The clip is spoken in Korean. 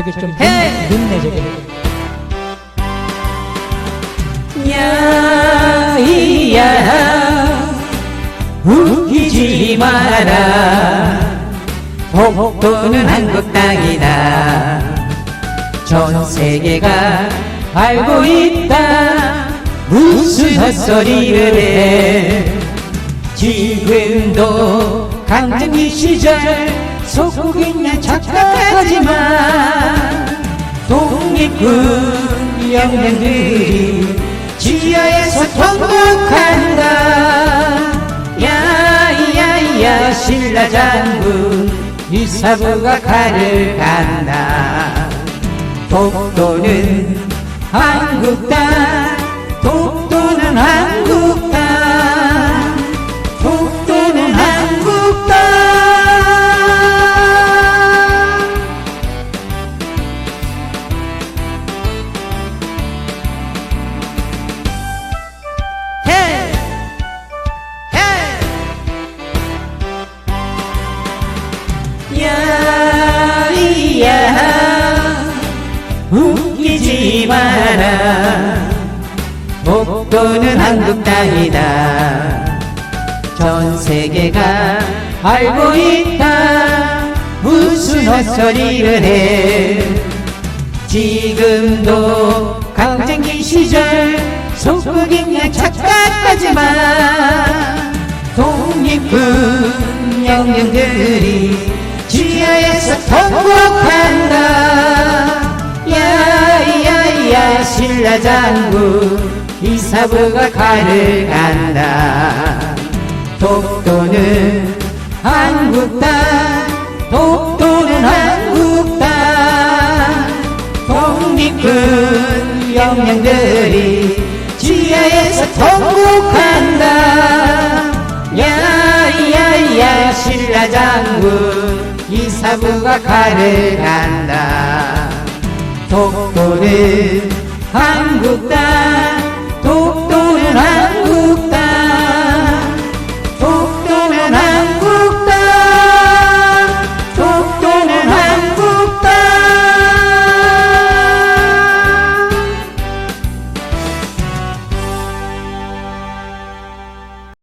저기 좀 해! 늦네 저기 야이야 웃기지 마라. 복도는 한국 땅이다. 전 세계가 알고 있다. 무슨 헛소리를 해. 지금도 강점기 시절 속국인냐 착각하지만 독립군 영령들이 지하에서 통곡한다. 야야야 신라장군 이사부가 칼을 간다. 독도는 한국 땅 웃기지 마라. 목도는 한국 땅이다. 전 세계가 알고 있다. 무슨 헛소리를 해. 지금도 강쟁기 시절 속국인냐 착각하지만 독립군 영령들이 신라장군 이사부가 칼을 간다. 독도는 한국 땅 독도는 한국 땅 독립군 영령들이 지하에서 통곡한다. 야야야 신라장군 이사부가 칼을 간다. 독도는 한국 땅